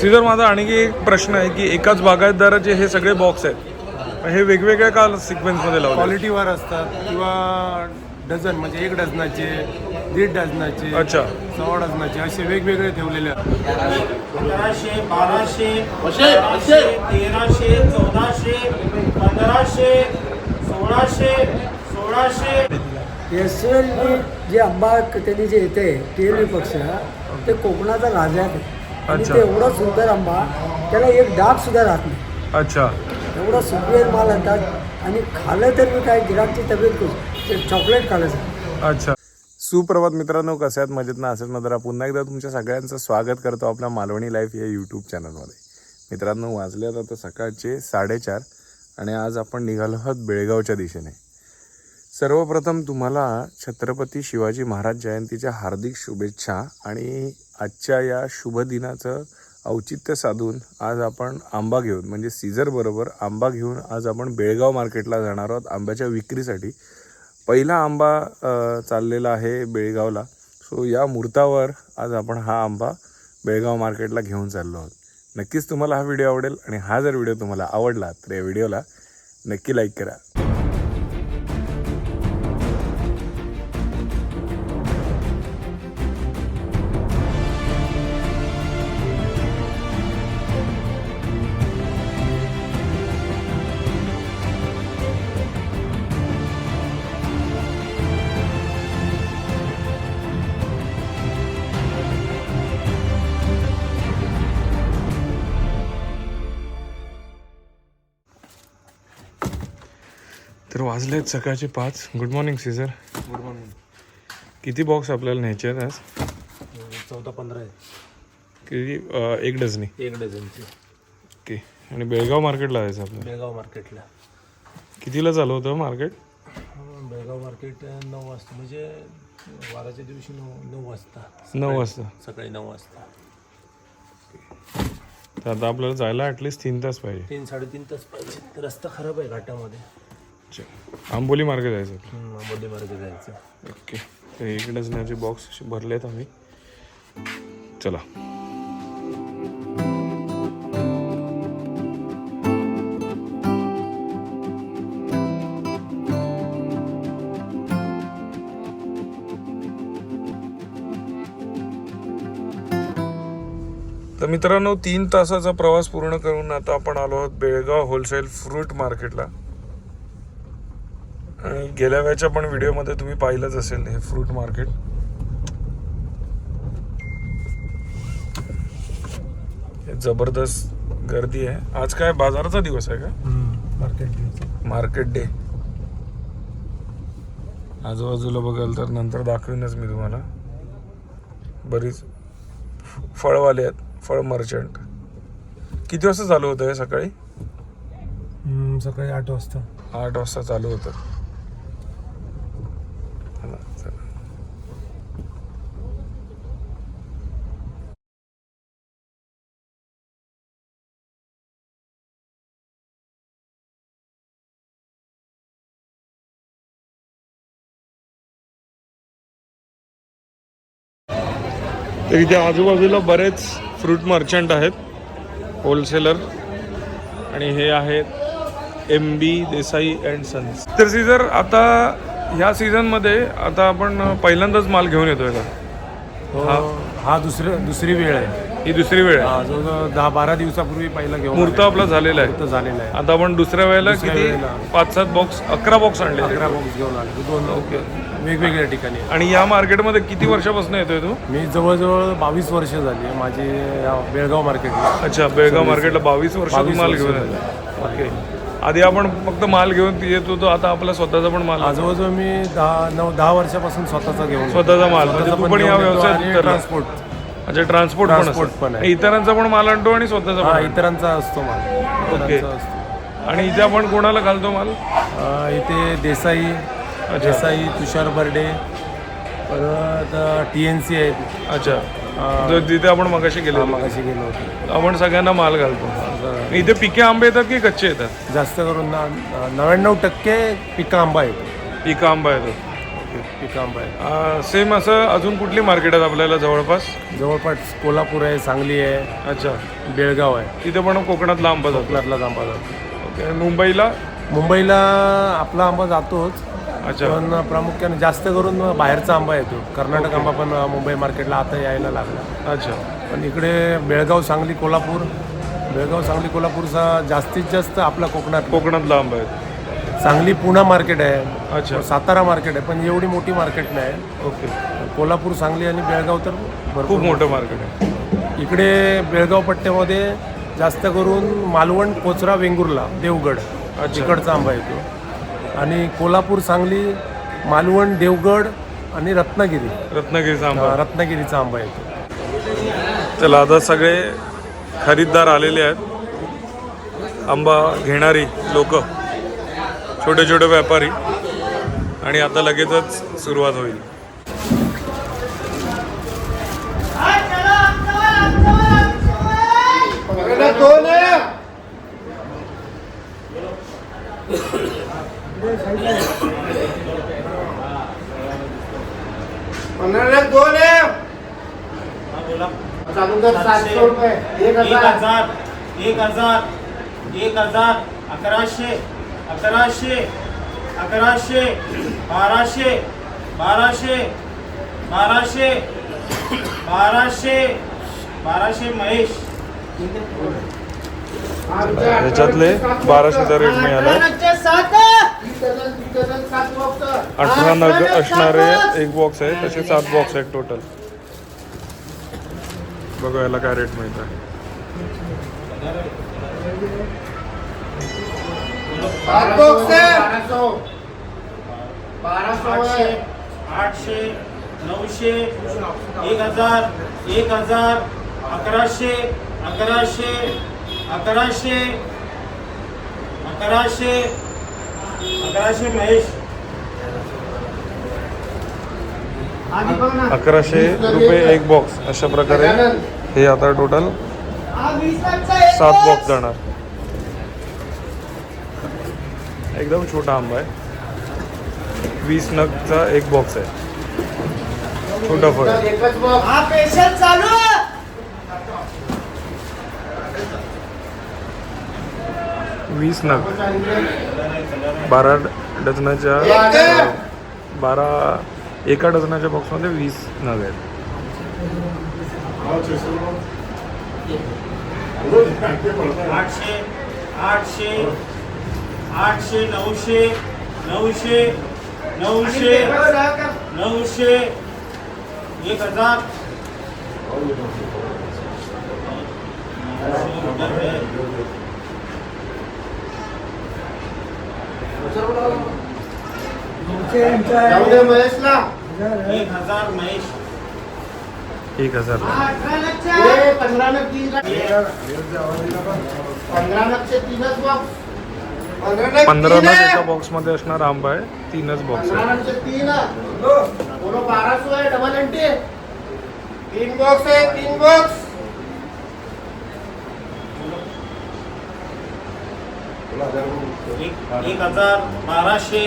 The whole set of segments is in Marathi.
सीजर माझा आणखी एक प्रश्न आहे की एकाच बागायतदाराचे हे सगळे बॉक्स आहेत हे वेगवेगळ्या का सिक्वेन्समध्ये लावले? क्वालिटीवर असतात किंवा डझन म्हणजे एक डझनाचे दीड डझनाचे अच्छा. सव्वा डझनाचे असे वेगवेगळे ठेवलेले बाराशे बाराशे तेराशे चौदाशे पंधराशे सोळाशे सोळाशे. एस एल जे आंबा त्यांनी जे येते टी एल पक्ष ते कोकणाचा राजा आहे. आणि अच्छा. ते एवढा सुंदर आंबा त्याला एक डाग सुद्धा राहत नाही. अच्छा. एवढा सुपेर माल आणतात. आणि खाल्लं तर मी काय गिराकची तब्येत ते चॉकलेट खाल्लं अच्छा. सुप्रभात मित्रांनो कसे आहेत मजेत ना? असेल ना तर पुन्हा एकदा तुमच्या सगळ्यांचं स्वागत करतो आपल्या मालवणी लाईफ या यूट्यूब चॅनलमध्ये मित्रांनो वाजले आता सकाळचे साडेचार आणि आज आपण निघालो आहोत बेळगावच्या दिशेने. सर्वप्रथम तुम्हाला छत्रपती शिवाजी महाराज जयंतीच्या हार्दिक शुभेच्छा आणि आजच्या या शुभ दिनाचं औचित्य साधून आज आपण आंबा घेऊन म्हणजे सीझरबरोबर आंबा घेऊन आज आपण बेळगाव मार्केटला जाणार आहोत आंब्याच्या विक्रीसाठी. पहिला आंबा चाललेला आहे बेळगावला. सो या मुहूर्तावर आज आपण हा आंबा बेळगाव मार्केटला घेऊन चाललो आहोत. नक्कीच तुम्हाला हा व्हिडिओ आवडेल आणि हा जर व्हिडिओ तुम्हाला आवडला तर या व्हिडिओला नक्की लाईक करा. तर वाजले आहेत सकाळचे पाच. Good morning Caesar good morning किती बॉक्स आपल्याला न्यायचे आहेत आज? चौदा पंधरा आहे किती अ, एक डझनी. एक डझनचे. ओके आणि बेळगाव मार्केटला जायचं आपल्याला बेळगाव मार्केटला कितीला चालू होतं मार्केट बेळगाव मार्केट नऊ वाजता. म्हणजे वाराच्या दिवशी नऊ नऊ वाजता. नऊ वाजता. सकाळी नऊ वाजता. तर आता आपल्याला जायला ॲटलिस्ट तीन तास पाहिजे. तीन साडेतीन तास पाहिजे. रस्ता खराब आहे घाटामध्ये. आंबोली मार्केट जायचं. आंबोली मार्केट जायचं. ओके. तर एक डझनाचे बॉक्स भरलेत आम्ही. चला. तर मित्रांनो तीन तासाचा प्रवास पूर्ण करून आता आपण आलो आहोत बेळगाव होलसेल फ्रूट मार्केटला गेल्या वेळच्या पण व्हिडिओमध्ये तुम्ही पाहिलंच असेल हे फ्रूट मार्केट हे जबरदस्त गर्दी आहे. आज काय बाजाराचा दिवस आहे का? मार्केट मार्केट डे आजूबाजूला बघाल तर नंतर दाखवीनच मी तुम्हाला. बरीच फळवाले आहेत फळ मर्चंट किती वाजता चालू होतं हे सकाळी? सकाळी आठ वाजता. आठ वाजता चालू होतं चला, चला. तर इथे आजूबाजूला बरेच फ्रूट मर्चंट आहेत. होलसेलर आणि हे आहेत M B Desai and sons तर सीझर आता ह्या सीझनमध्ये आता आपण पहिल्यांदाच माल घेऊन येतोय का? हा हा. दुसरं दुसरी वेळ आहे. ही दुसरी वेळ आहे. हा जवळजवळ दहा बारा दिवसापूर्वी पहिला घेऊन आलेलो. आपला झालेला आहे. मुहूर्त झालेला आहे. आता आपण दुसऱ्या वेळेला दुसऱ्या किती? वेळेला. पाच सात बॉक्स अकरा बॉक्स आणले. अकरा बॉक्स घेऊन आले. दोन ओके. वेगवेगळ्या ठिकाणी आणि या मार्केटमध्ये किती वर्षापासून येतोय तू मी जवळजवळ बावीस वर्ष झाली माझी या बेळगाव मार्केटला अच्छा बेळगाव मार्केटला बावीस बावीस माल वर्ष घेऊन. येतो ओके आधी आपण फक्त माल घेऊन येत होतो आता आपला स्वतःचा पण माल जवळजवळ मी दहा नऊ दहा वर्षापासून स्वतःचा घेऊन. स्वतःचा माल म्हणजे तू पण या व्यवसायात आणि उतरला. ट्रान्सपोर्ट अच्छा ट्रान्सपोर्ट पण आहे. इतरांचा पण माल आणतो आणि स्वतःचा पण आणतो. इतरांचा असतो माल ओके. आणि इथे आपण कोणाला घालतो माल इथे देसाई देसाई तुषार बर्डे परत टी एन सी आहेत अच्छा तिथे आपण मगाशी गेलो. मगाशी गेलो होतो. आपण सगळ्यांना माल घालतो. इथे पिके आंबे येतात की कच्चे येतात? जास्त करून ना नव्याण्णव टक्के पिका आंबा येतो पिका आंबा येतो पिका आंबा आहे सेम असं अजून कुठली मार्केट आहेत आपल्याला जवळपास? जवळपास कोल्हापूर आहे सांगली आहे अच्छा. बेळगाव आहे. तिथे पण कोकणातला आंबा जातो. कोकणातलाच आंबा जातो. ओके मुंबईला? मुंबईला आपला आंबा जातोच. अच्छा. पण प्रामुख्याने जास्त करून बाहेरचा आंबा येतो. कर्नाटक आंबा पण मुंबई मार्केटला आता यायला लागला. अच्छा. पण इकडे बेळगाव सांगली कोल्हापूर बेळगाव सांगली कोल्हापूरचा जास्तीत जास्त आपला कोकणात. कोकणातला आंबा आहे. सांगली पुणा मार्केट आहे. अच्छा. सातारा मार्केट आहे पण एवढी मोठी मार्केट नाही. ओके. कोल्हापूर सांगली आणि बेळगाव तर खूप भरपूर मोठं. मार्केट आहे. इकडे बेळगाव पट्ट्यामध्ये जास्त करून मालवण कोचरा वेंगुर्ला देवगड इकडचा आंबा येतो. आणि कोल्हापूर सांगली मालवण देवगड आणि रत्नागिरी. रत्नागिरीचा आंबा. रत्नागिरीचा आंबा येतो. चला आता सगळे खरीददार आलेले आहेत. आंबा घेणारी लोक छोटे छोटे व्यापारी. आणि आता लगेचच सुरुवात होईल हा, बोला. सातशे, एक हजार. एक हजार एक हजार अकराशे अकराशे अकराशे बाराशे बाराशे बाराशे बाराशे बाराशे महेश. ह्याच्यातले बाराशेचा रेट मिळाला. अठरा नग असणारे एक बॉक्स आहे तसे सात बॉक्स आहेत टोटल बघा याला काय रेट मिळत? आहे आठशे. आठशे. नऊशे. एक हजार. एक हजार. अकराशे. अकराशे. अकराशे. अकराशे. अकराशे महेश. अकराशे रुपये एक बॉक्स अशा प्रकारे. हे आता टोटल सात बॉक्स जाणार. एकदम छोटा आंबा आहे. वीस नगचा एक बॉक्स आहे. छोटा फळ वीस नग. बारा डझनाच्या बारा एका डझनाच्या बॉक्समध्ये वीस नग आहेत. आठशे आठशे आठशे नऊशे नऊशे नऊशे नऊशे एक हजार. एक हजार महेश. एक हजार. पंधरा नग तीन पंधरा नगचे तीनच बॉक्स पंधरा नग एका बॉक्समध्ये असणार आंबा आहे. तीनच बॉक्स आहे तीन बोलो बारह डबल एंटी तीन बॉक्स है तीन बॉक्स एक हजार बाराशे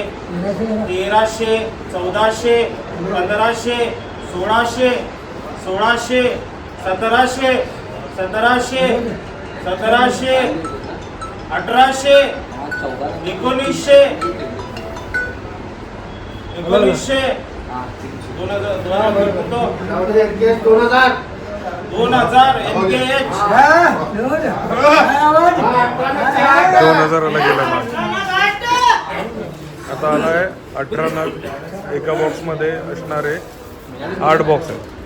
तेराशे चौदाशे पंधराशे सोळाशे सोळाशे सतराशे सतराशे सतराशे अठराशे एकोणीसशे एकोणीसशे दोन हजार दोन हजार दोन हजार दोन हजार दोन हजाराला गेला आता आलाय अठरा नग एका बॉक्समध्ये असणारे आठ बॉक्स आहेत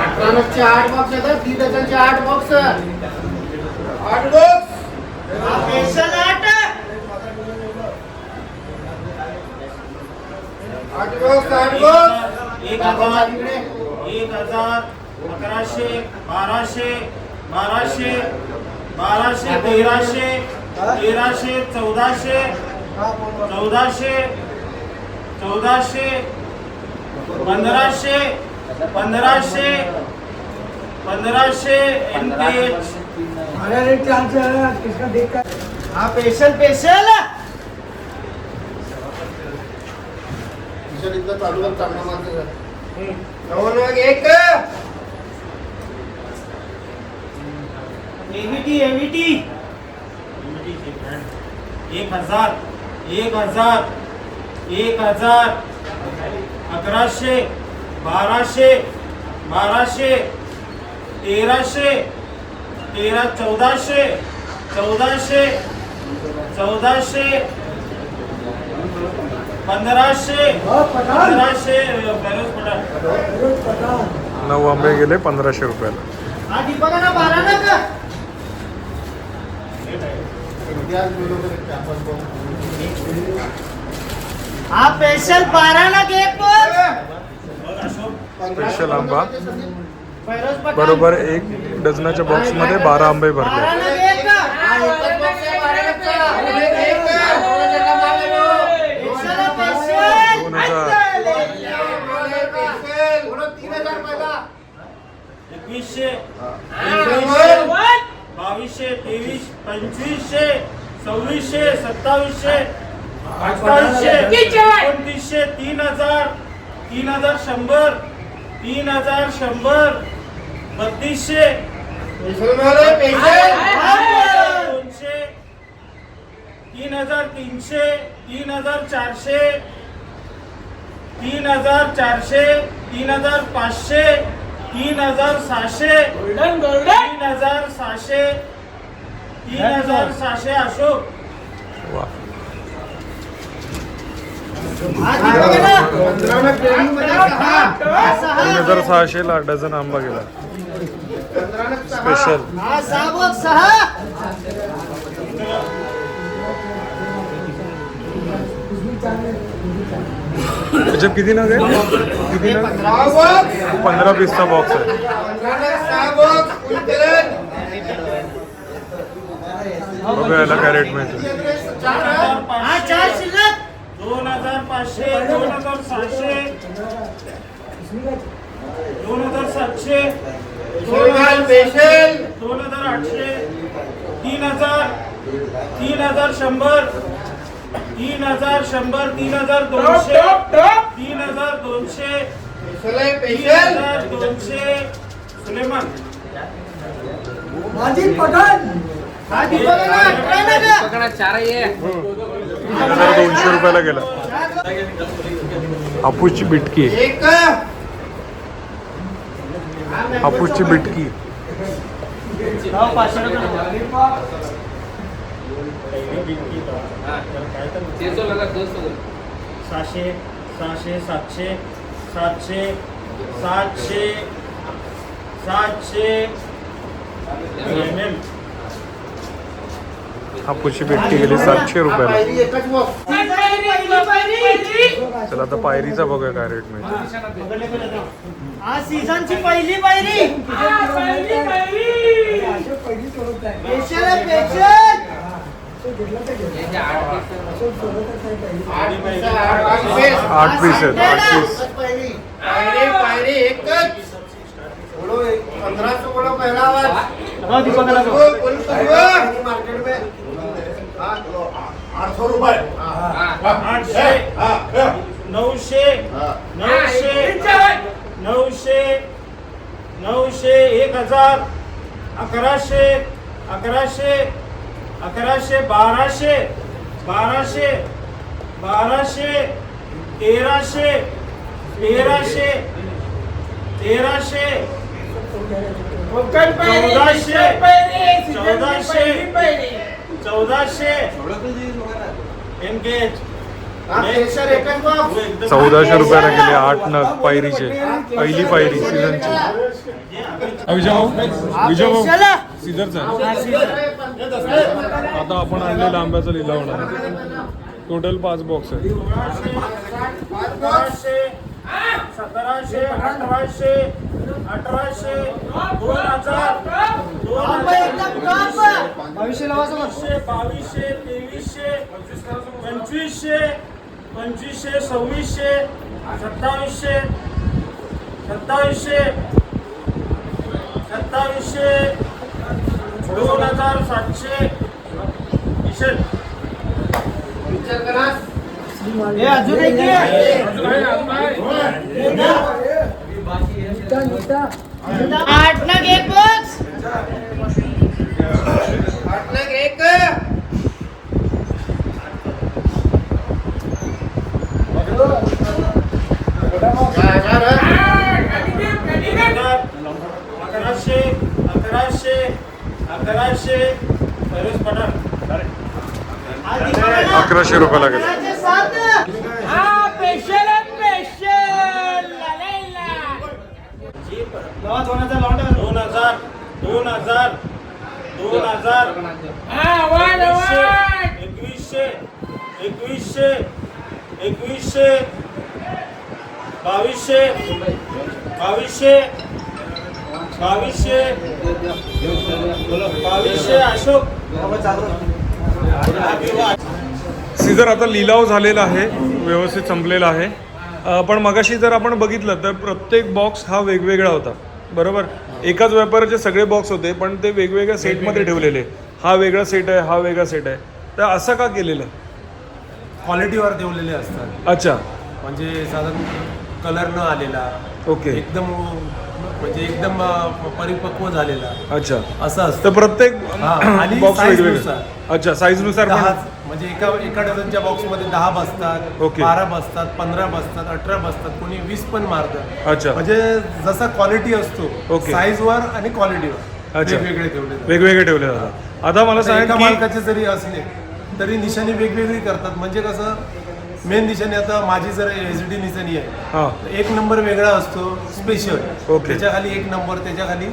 अठरानगचे आठ बॉक्स येतात तीन डझनचे आठ बॉक्स आठ बॉक्स आठ आठ बॉक्स आठ बॉक्स एक हजार एक हजार अकराशे बाराशे बाराशे बाराशे तेराशे तेराशे चौदाशे चौदाशे चौदाशे पंधराशे पंधराशे पंधराशे एम के एच. अरे चार चार किसका देख कर हा स्पेशल स्पेशल दोन एक! एव्हीटी एव्हीटी! एक हजार एक हजार एक हजार. अकराशे बाराशे बाराशे तेराशे तेरा चौदाशे चौदाशे चौदाशे पंधराशे पंधराशे बरोबर पठाण. नऊ आंबे गेले पंधराशे रुपयाला. हा दीपक ना बारा ना का हा स्पेशल बारा ना केक स्पेशल आंबा. बरोबर एक डझनाच्या बॉक्समध्ये बारा आंबे बारा भरले. दोन हजार बावीसशे तेवीस पंचवीसशे सव्वीसशे सत्तावीसशे अठ्ठावीसशे एकोणतीसशे तीन हजार तीन हजार शंभर तीन हजार शंभर बत्तीसशे. दोनशे तीन हजार तीनशे तीन हजार चारशे तीन हजार चारशे तीन हजार पाचशे तीन हजार सहाशे तीन हजार सहाशे तीन हजार सहाशे अशोक. तीन हजार सहाशे ला डझन आंबा गेला. स्पेशल हा सहा त्याच्यात किती नग आहे किती नग? पंधरा पीसचा बॉक्स आहे. बघूया याला मिळते. हा चार शिल्लक. दोन हजार पाचशे दोन हजार सहाशे. दोन हजार सातशे. दोन हजार स्पेशल दोन हजार आठशे. तीन हजार. तीन हजार शंभर. तीन हजार शंभर तीन हजार दोनशे तीन हजार दोनशे तीन स्पेशल हजार दोनशे. सुलेमान. माझी पठाण? तीन हजार दोनशे रुपयाला गेला हापूसची बिटकी. एक. हापूसची बिटकी. सहाशे सहाशे सातशे सातशे सातशे सातशे एम एम हापूसची बिटकी गेली सातशे रुपयाला चला आता पायरीचा बघूया काय रेट मिळते हा सीझनची पहिली पायरी. अशोक पहिली आठ piece आहेत, हा, आठ piece. एकच पायरी पायरी पायरी एकच. बोलो एक पंद्रह सौ बोलो पहला आवाज. बोल, बोल, बोल. मार्केट में हाँ, आठ सौ रुपए आठशे. नऊशे नऊशे नऊशे नऊशे एक हजार अकराशे अकराशे अकराशे बाराशे बाराशे बाराशे तेराशे तेराशे तेराशे चौदाशे चौदाशे चौदाशे बॉक्स चौदाशे रुपयाला गेले आठ नग पायरीचे. पहिली पायरी सीझनची. विजय भाऊ विजय भाऊ स्पेशल आहे. सीझरचा आता आपण आणलेला आंब्याचा लिलाव होणार. आहे टोटल पाच बॉक्स आहे सतराशे सतराशे अठराशे अठराशे दोन हजार. पंचवीसशे सव्वीसशे सत्तावीसशे सत्तावीसशे सत्तावीसशे दोन हजार सातशे. विचार करा. हे आठ नग एक आठ लाख एक काय हजार अकराशे अकराशे अकराशे सर्विस पठाण अकराशे रुपये लागेल. हा स्पेशल स्पेशल दोन हजार दोन हजार दोन हजार एकवीसशे एकवीसशे एकवीसशे बावीसशे बावीसशे बावीसशे बावीसशे अशोक. सीझर आता लिलाव झालेला आहे व्यवस्थित संपलेला आहे. पण मगाशी जर आपण बघितलं तर प्रत्येक बॉक्स हा वेगवेगळा होता. बरोबर? एकाच व्यापाराचे सगळे बॉक्स होते पण ते वेगवेगळ्या सेटमध्ये ठेवलेले. हा वेगळा सेट आहे हा वेगळा सेट आहे. तर असं का केलेलं? क्वालिटीवर ठेवलेले असतात. अच्छा. म्हणजे साधारण कलर न आलेला. ओके. एकदम म्हणजे एकदम परिपक्व झालेला. अच्छा. असं असतं. तर प्रत्येक हा, आणि बॉक्स size वेगवेगळे. नुसार. अच्छा साईजनुसार दहा पण म्हणजे एका एका डझनच्या बॉक्समध्ये दहा बसतात ओके. बारा बसतात पंधरा बसतात अठरा बसतात कोणी वीस पण मारतात. अच्छा. म्हणजे जसा क्वालिटी असतो ओके. साईजवर आणि क्वालिटीवर अच्छा. वेगवेगळे ठेवले जातात. वेगवेगळे ठेवले जातात आता मला आता सांग की मालकाचे जरी असले तरी निशाणी वेगवेगळी करतात. म्हणजे कसं मेन निशाणी आता माझी जर एच डी निशाणी आहे हां. तर एक नंबर वेगळा असतो स्पेशल ओके. त्याच्याखाली एक नंबर त्याच्याखाली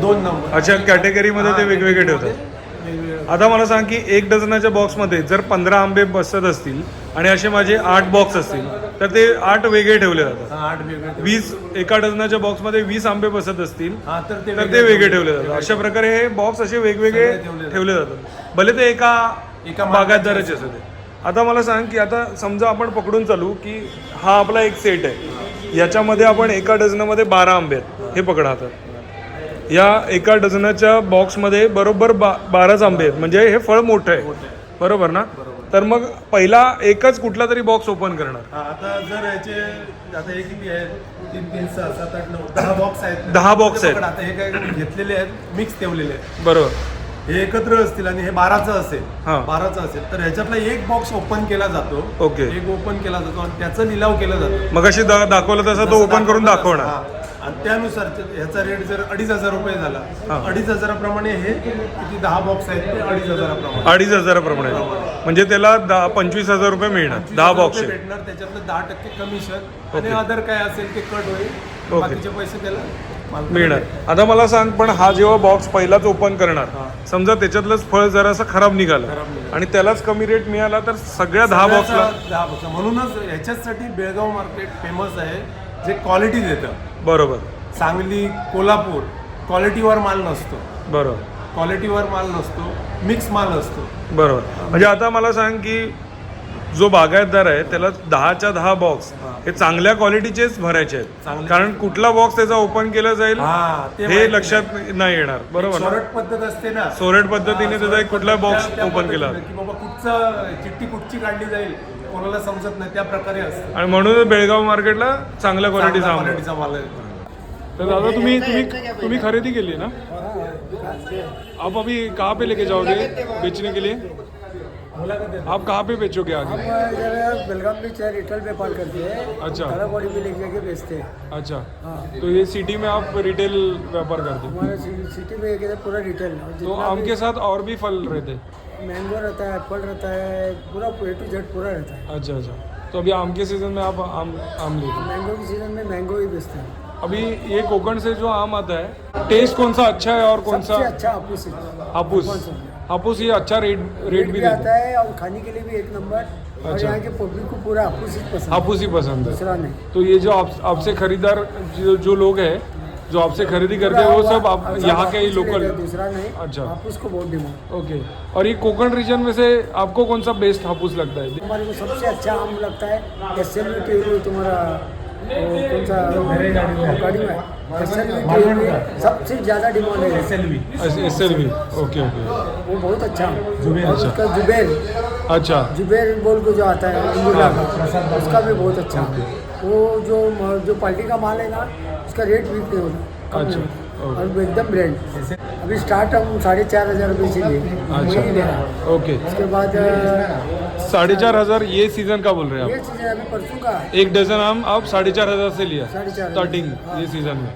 दोन नंबर अच्छा कॅटेगरीमध्ये ते वेगवेगळे ठेवतात. वेगवेगळं. आता मला सांग की एक डझनाच्या बॉक्समध्ये जर पंधरा आंबे बसत असतील आणि असे माझे आठ बॉक्स असतील तर ते आठ वेगळे ठेवले जातात. हा, आठ वेगळे वीस एका डझनाच्या बॉक्समध्ये वीस आंबे बसत असतील हा तर ते तर ते वेगळे ठेवले जातात. अशा प्रकारे हे बॉक्स असे वेगवेगळे सगळे ठेवले जातात. ठेवले जातात. भले ते एका एका बागायतदाराचे असू दे. आता मला सांग की आता समजा आपण पकडून चालू की हा आपला एक सेट आहे. याच्यामध्ये आपण एका डझनामध्ये बारा आंबे आहेत. हे पकडा हातात या एका डझनाच्या बॉक्समध्ये बरोबर बा बाराच आंबे आहेत. म्हणजे हे फळ मोठं आहे. बरोबर ना? तर मग पहिला एकच कुठला तरी बॉक्स ओपन करणार. आता जर याचे आता हे किती आहेत तीन तीन सहा सात आठ नऊ दहा बॉक्स आहेत. दहा ते आहेत. आता हे काय घेतलेले आहेत मिक्स ठेवलेले आहेत. बरोबर. हे एकत्र असतील आणि हे बाराचं असेल हा. बाराचं असेल तर ह्याच्यातला एक बॉक्स ओपन केला जातो ओके. एक ओपन केला जातो आणि त्याचा लिलाव केला जातो मग अशी दाखवलं तसं तो ओपन करून दाखवणार हा. आणि त्यानुसार ते- ह्याचा रेट जर अडीच हजार रुपये झाला. अडीच हजाराप्रमाणे हे किती दहा बॉक्स आहेत ते अडीच हजाराप्रमाणे अडीच हजाराप्रमाणे म्हणजे त्याला दहा पंचवीस हजार रुपये मिळणार दहा बॉक्स भेटणार त्याच्यातलं दहा टक्के कमिशन आणि अदर काय असेल ते कट होईल ओके. बाकीचे पैसे त्याला मिळणार. आता मला सांग पण हा जेव्हा बॉक्स पहिलाच ओपन करणार समजा त्याच्यातलंच फळ जरासं खराब निघालं खराब निघालं. आणि त्यालाच कमी रेट मिळाला तर सगळ्या दहा बॉक्सला दहा बॉक्स म्हणूनच ह्याच्यासाठी बेळगाव मार्केट फेमस आहे जे क्वालिटी देतं. बरोबर. सांगली कोल्हापूर क्वालिटीवर माल नसतो. बरोबर. क्वालिटीवर माल नसतो मिक्स माल असतो. बरोबर. म्हणजे आता मला सांग की जो बागायतदार आहे त्याला दहाच्या दहा बॉक्स हे. चांगल्या क्वालिटीचेच भरायचे आहेत. चांगले- कारण कुठला बॉक्स त्याचा ओपन केला जाईल हा, ते हे माहिती लक्षात नाही. येणार. बरोबर ना? शॉर्ट पद्धत असते ना. सोरेट पद्धतीने त्याचा एक कुठला बॉक्स त्या- त्या ओपन केला. पद्धतीने की बाबा कुठचं चिठ्ठी कुठची काढली जाईल कोणाला समजत नाही त्या प्रकारे असतं. आणि म्हणून बेळगाव मार्केटला चांगल्या क्वालिटीचा आंबा माल आहे. तो दादा तुम्ही तुम्ही तुम्ही खरीदी केली ना? आप अभी कहाँ पे लेके जाओगे? बेचने के लिए? आप कहाँ पे बेचोगे आगे? हम बेलगाम में चाहे रिटेल व्यापार करते हैं। अच्छा। बड़ी में लेके जाके बेचते हैं। अच्छा। हाँ। तो ये सिटी में आप रिटेल व्यापार करते हो? हमारे सिटी में एक पूरा रिटेल तो आम के साथ और भी फल रहते मैंगो रहता है एप्पल रहता है पूरा ए टू जेड पूरा रहता है। अच्छा अच्छा। तो अभी आम के सीज़न में आप आम आम ले रहे हो। मैंगो की सीज़न में मैंगो ही बेचते हैं। अभी ये कोकण से जो आम आता है टेस्ट कौन सा अच्छा है और कौन सा अच्छा हापुस है। हापुस ये अच्छा रेट रेट भी आता है और खाने के लिए भी एक नंबर और अच्छा। यहाँ के पब्लिक को पूरा हापुस ही पसंद। हापुस ही पसंद है। दूसरा नहीं। तो ये जो आप आपसे खरीदार जो जो लोग हैं जो आपसे खरीदी करते हैं वो सब आप यहाँ के ही लोकल दूसरा नहीं। अच्छा। हापुस को बहुत डिमांड ओके। और ये कोकण रीजन में से आपको कौन सा बेस्ट हापुस लगता है? हमारे को सबसे अच्छा आम लगता है एस एल तुम्हारा कौन सा गाड़ी में सबसे ज़्यादा डिमांड है। S L S okay okay. वो बहुत अच्छा जुबेर, और अच्छा। उसका जुबेर। अच्छा। जुबेर बोल के जो आता है इंदुला का उसका भी बहुत अच्छा वो जो जो क्वालिटी का माल है ना उसका रेट भी नहीं होता कम अच्छा, नहीं होता। और वो एकदम ब्रांड अभी स्टार्ट हम साढ़े चार हज़ार रुपये से लिए। अच्छा। वही दे रहा है। ओके। उसके बाद अ, साढ़े चार हज़ार ये सीज़न का बोल रहे हैं ये चीज़ें अभी परसों का है। आप एक डजन आम आप साढ़े चार हज़ार से लिया। स्टार्टिंग हाँ। ये सीज़न में।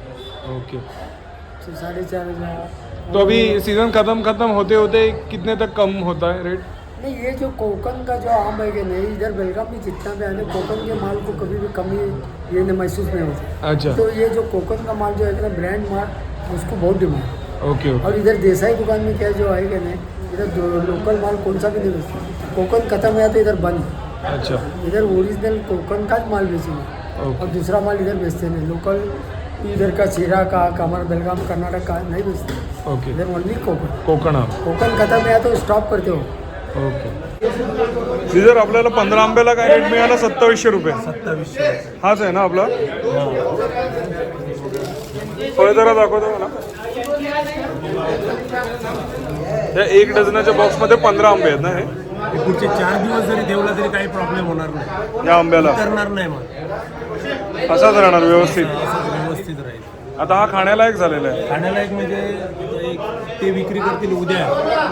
ओके। तो साढ़े चार हज़ार। तो अभी सीज़न खत्म खत्म होते होते कितने तक कम होता है रेट नहीं ये जो कोकन का जो आम है कि नहीं इधर बेलगाम में जितना भी आने कोकन के माल को कभी भी कमी ये नहीं महसूस नहीं होता। अच्छा। तो ये जो कोकन का माल जो है ना ब्रांड माल उसको बहुत डिमांड ओके ओके और इधर देसाई दुकान में क्या जो है कि नहीं इधर लोकल माल कौन सा भी नहीं बेचता। कोकन खत्म है तो इधर बंद। अच्छा। इधर ओरिजिनल कोकन का माल बेचेंगे। और दूसरा माल इधर बेचते नहीं लोकल इधर का चीरा का हमारा बेलगाम कर्नाटक का नहीं बेचते. ओके. इधर ओनली कोकन कोकण आम. कोकन खत्म है तो स्टॉप करते हो. ओके. सीजर आपल्याला पंधरा आंब्याला काय रेट मिळाला? सत्तावीसशे रुपये. सत्तावीसशे. हाच आहे ना आपला? फळ जरा दाखवतो मला. या एक डझनाच्या बॉक्समध्ये पंधरा आंबे आहेत ना हे? पुढचे चार दिवस जरी देवला तरी काही प्रॉब्लेम होणार नाही. या आंब्याला. करणार नाही मग. असाच राहणार व्यवस्थित. व्यवस्थित राहील. आता हा खाण्यालायक झालेला आहे. खाण्याला एक म्हणजे एक ते विक्री करतील उद्या.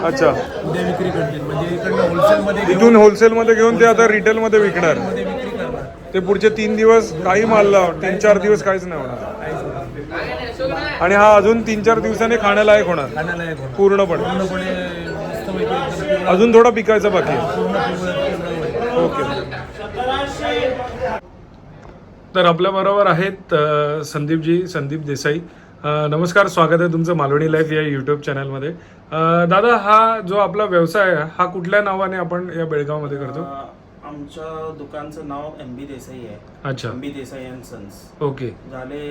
अच्छा. उद्या विक्री करतील. म्हणजे इकडनं होलसेलमध्ये इथून होलसेलमध्ये घेऊन ते आता रिटेलमध्ये विकणार. मध्ये विक्री करणार. ते पुढचे तीन दिवस काही माल लाव तीन चार दिवस काहीच नाही होणार. आणि हा अजून तीन चार दिवसांनी खाण्यालायक होणार. खाण्याला एक होणार. पूर्णपणे. पूर्णपणे मस्तपैकी एकदम पिवळा- अजून थोडा पिकायचा बाकी आहे. पूर्ण पिवळं- पिवळं होईल. ओके. तर आपल्या बरोबर आहेत संदीपजी संदीप देसाई. नमस्कार स्वागत आहे तुमचं मालवणी लाईफ या युट्यूब चॅनलमध्ये. दादा हा जो आपला व्यवसाय आहे हा कुठल्या नावाने आपण या बेळगावमध्ये करतो? आमच्या दुकानचं नाव एम बी देसाई आहे. अच्छा. M B Desai and sons. Okay. झाले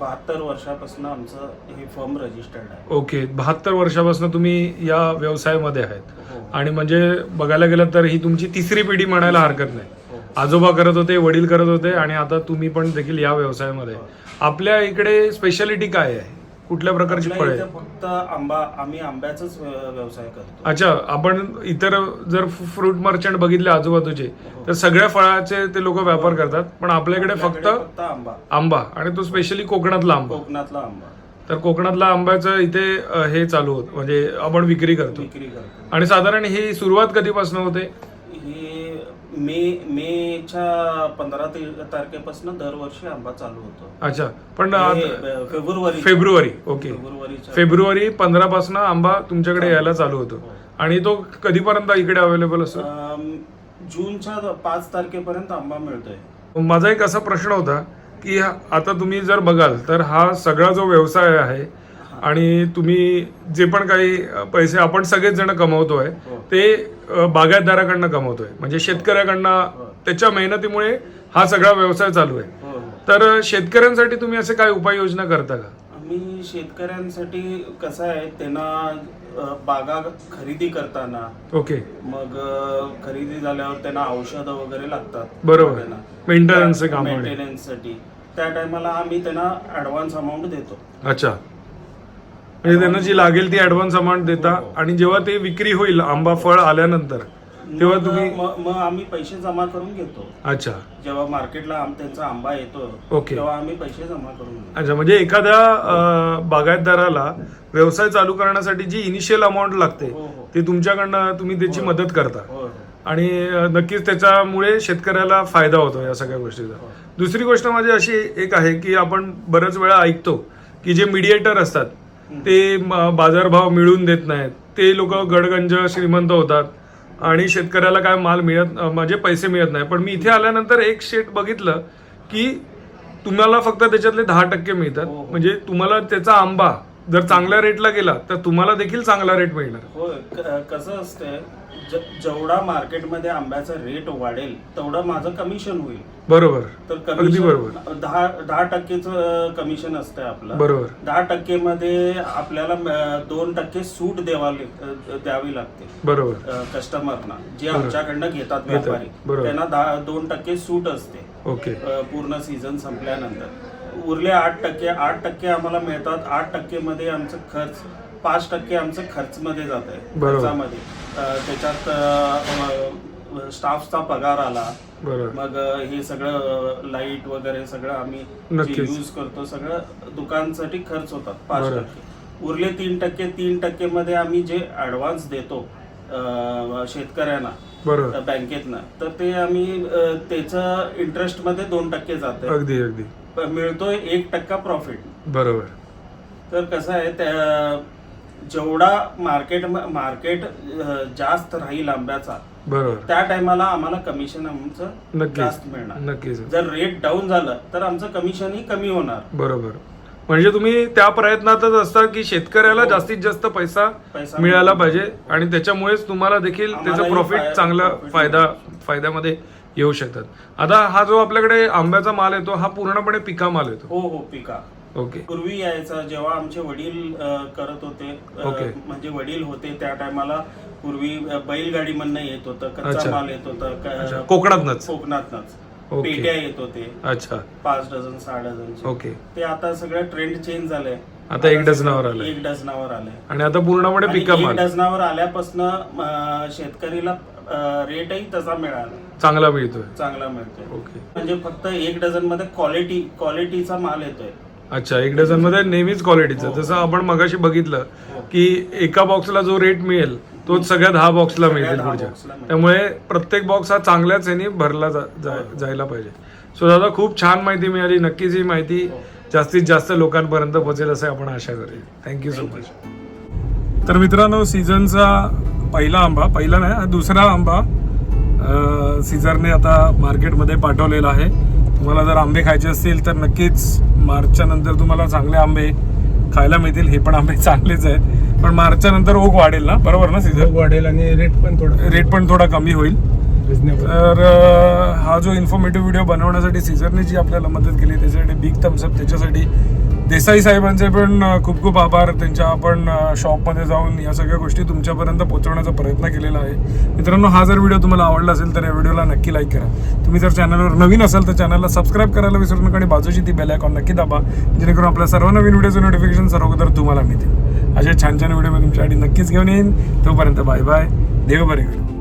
बहात्तर वर्षापासून आमचं हे फर्म रजिस्टर्ड आहे. ओके. बहात्तर वर्षापासून तुम्ही या व्यवसायामध्ये आहेत. हो. आणि म्हणजे बघायला गेलं तर ही तुमची तिसरी पिढी म्हणायला हरकत नाही. आजोबा करत होते वडील करत होते आणि आता तुम्ही पण देखील या व्यवसायामध्ये. आपल्या इकडे स्पेशालिटी काय आहे? कुठल्या प्रकारची आपल्या फळे इथे? फक्त आंबा आम्ही आंब्याचाच व्य- व्यवसाय करतो. अच्छा आपण इतर जर फ्रूट मर्चंट बघितले आजूबाजूचे तर सगळ्या फळाचे ते लोक व्यापार करतात पण आपल्याकडे फक्त आपल्याकडे फक्त आंबा. आंबा आणि तो स्पेशली कोकणातला आंबा. कोकणातला आंबा. तर कोकणातल्या आंब्याचं इथे अ, हे चालू होत म्हणजे आपण विक्री करतो. विक्री करतो. आणि साधारण ही सुरुवात कधीपासून होते? ही मे मेच्या पंधरा तारखेपासून दरवर्षी आंबा चालू होतो. अच्छा पण हे, अ, फेब्रुवारी फेब्रुवारी ओके. फेब्रुवारीच्या फेब्रुवारी पंधरा पासून आंबा तुमच्याकडे यायला चालू होतो. आणि तो कधीपर्यंत इकडे अवेलेबल असतो? अम, जूनच्या पाच तारखेपर्यंत आंबा मिळतोय. माझा एक असा प्रश्न होता की हा- आता तुम्ही जर बघाल तर हा सगळा जो व्यवसाय आहे आणि तुम्ही जे पण काही पैसे आपण सगळेच जण कमवतोय हो. ते बागायतदाराकडनं कमवतोय. म्हणजे शेतकऱ्याकडनं त्याच्या मेहनतीमुळे हा सगळा व्यवसाय चालू आहे. हो. हो तर शेतकऱ्यांसाठी तुम्ही असे काय उपाययोजना करता का? आम्ही शेतकऱ्यांसाठी कसं आहे त्यांना बागा खरेदी करताना ओके. मग खरेदी झाल्यावर त्यांना औषधं वगैरे लागतात. बरोबर. maintenance साठी. त्या टायमाला आम्ही त्यांना ऍडव्हान्स अमाऊंट देतो. अच्छा. म्हणजे त्यांना जी लागेल ती ऍडव्हान्स अमाऊंट देता हो, आणि जेव्हा ते विक्री होईल आंबा फळ आल्यानंतर तेव्हा तुम्ही मग मग आम्ही पैसे जमा करून घेतो. अच्छा. जेव्हा मार्केटला आम- त्यांचा आंबा येतो ओके. तेव्हा आम्ही पैसे जमा करून घेतो. अच्छा म्हणजे एखाद्या अं, बागायतदाराला व्यवसाय चालू करण्यासाठी जी इनिशियल अमाऊंट लागते हो, हो. ती तुमच्याकडनं तुम्ही त्याची मदत करता. हो हो. आणि अं, नक्कीच त्याच्यामुळे शेतकऱ्याला फायदा होतो या सगळ्या गोष्टीचा. दुसरी गोष्ट माझी अशी एक आहे की आपण बऱ्याच वेळा ऐकतो की जे मीडिएटर असतात ते बाजारभाव मिळवून देत नाहीत. ते लोक गडगंज श्रीमंत होतात. आणि शेतकऱ्याला काय माल मिळत म्हणजे पैसे मिळत नाही. पण मी इथे आल्यानंतर एक शेट बघितलं की तुम्हाला फक्त त्याच्यातले दहा टक्के मिळतात. म्हणजे तुम्हाला त्याचा आंबा जर चांगल्या रेटला गेला तर तुम्हाला देखील चांगला रेट मिळणार. कसं असतंय ज- जेवढा मार्केटमध्ये आंब्याचा रेट वाढेल तेवढं माझं कमिशन होईल. बरोबर. तर अगदी बरोबर. कमिशन दहा दहा टक्केचं कमिशन असतं आपलं. बरोबर. दहा टक्केमध्ये आपल्याला अं, दोन टक्के सूट द्यावा द्यावी लागते बरोबर. कस्टमरना जे आमच्याकडनं घेतात घेतात, व्यापारी बरोबर. त्यांना दहा दोन टक्के सूट असते. ओके. अ, पूर्ण सीझन संपल्यानंतर. उरले आठ टक्के आठ टक्के आम्हाला मिळतात. आठ टक्के मध्ये आमचं खर्च पाच टक्के आमचं खर्च मध्ये जात आहे बरोबर. खर्चामध्ये. अ, त्याच्यात स्टाफचा पगार आला. बरोबर मग अ, हे सगळं लाइट वगैरे सगळं आम्ही नक्कीच. यूज करतो सगळं दुकानसाठी खर्च होतात पाच. टक्के. उरले तीन टक्के तीन टक्के मध्ये आम्ही जे ऍडव्हान्स देतो अ, शेतकऱ्यांना बरोबर बँकेतनं तर ते आम्ही अ, त्याचं इंटरेस्टमध्ये दोन टक्के जाते अगदी अगदी. मिळतोय एक टक्का प्रॉफिट बरोबर. तर कसं आहे त्या जेवढा मार्केट मार्केट जास्त राहील आंब्याचा बरोबर. त्या टायमाला आम्हाला कमिशन आमचं नक्कीच. जास्त मिळणार. नक्कीच. जर रेट डाऊन झालं तर आमचं कमिशनही कमी होणार. बरोबर. म्हणजे तुम्ही त्या प्रयत्नातच असता की शेतकऱ्याला जास्तीत जास्त पैसा मिळाला पाहिजे आणि त्याच्यामुळेच तुम्हाला देखील त्याचं प्रॉफिट चांगला फायदा फायद्यामध्ये येऊ शकतात. आता हा जो आपल्याकडे आंब्याचा माल येतो हा पूर्णपणे पिका माल येतो. हो हो पिका. ओके. पूर्वी यायचा जेव्हा आमचे वडील करत होते ओके. म्हणजे वडील होते त्या टायमाला पूर्वी बैलगाडी म्हणणं येत होतं अच्छा. कच्चा माल येत अच्छा, होतं कोकणातनच. कोकणातनच. ओके. पेट्या येत होते. अच्छा. पाच डझन सहा डझन ओके. ते आता सगळं ट्रेंड चेंज झालंय. आता एक डझनावर आलंय. एक डझनावर आलंय. आणि आता पूर्णपणे आणि पिका एक माल. डझनावर आल्यापासून शेतकरीला रेटही तसा मिळाला. चांगला मिळतोय. चांगला मिळतोय. ओके. म्हणजे फक्त एक डझनमध्ये क्वालिटी क्वालिटीचा माल येतोय. अच्छा एक डझनमध्ये नेहमीच क्वालिटीचं हो. जसं आपण मगाशी बघितलं की एका बॉक्सला जो रेट मिळेल तोच सगळ्या दहा बॉक्सला मिळतील पुढच्या. त्यामुळे प्रत्येक बॉक्स हा चांगल्याच ह्यानी भरला जा- जायला पाहिजे. सो दादा खूप छान माहिती मिळाली. नक्कीच ही माहिती हो. जास्तीत जास्त लोकांपर्यंत पोहोचेल असं आपण आशा करेल थँक्यू सो मच तर मित्रांनो सीझनचा पहिला आंबा पहिला नाही हा दुसरा आंबा सीझरने आता मार्केटमध्ये पाठवलेला आहे. तुम्हाला जर आंबे खायचे असतील तर नक्कीच मार्चच्या नंतर तुम्हाला चांगले आंबे खायला मिळतील. हे पण आंबे चांगलेच आहेत. पण मार्चच्या नंतर ओघ वाढेल ना? बरोबर ना सीझर वाढेल आणि रेट पण थोडं रेट पण थोडा कमी होईल. तर हा जो इन्फॉर्मेटिव्ह व्हिडिओ बनवण्यासाठी सीझरने जी आपल्याला मदत केली त्याच्यासाठी बिग थम्सअप त्याच्यासाठी देसाई साहेबांचे पण खूप खूप आभार. त्यांच्या आपण शॉपमध्ये जाऊन या सगळ्या गोष्टी तुमच्यापर्यंत पोहोचवण्याचा प्रयत्न केलेला आहे. मित्रांनो हा जर व्हिडिओ तुम्हाला आवडला असेल तर या व्हिडिओला नक्की लाईक करा. तुम्ही जर चॅनलवर नवीन असाल तर चॅनलला सबस्क्राईब करायला विसरू नका आणि बाजूची ती बेल आयकॉन नक्की दाबा जेणेकरून आपल्या सर्व नवीन व्हिडिओचं नोटिफिकेशन सर्व अगोदर तुम्हाला मिळतील. अशा छान छान व्हिडिओ मी तुमच्यासाठी नक्कीच घेऊन येईन. तोपर्यंत बाय बाय देव बरे करू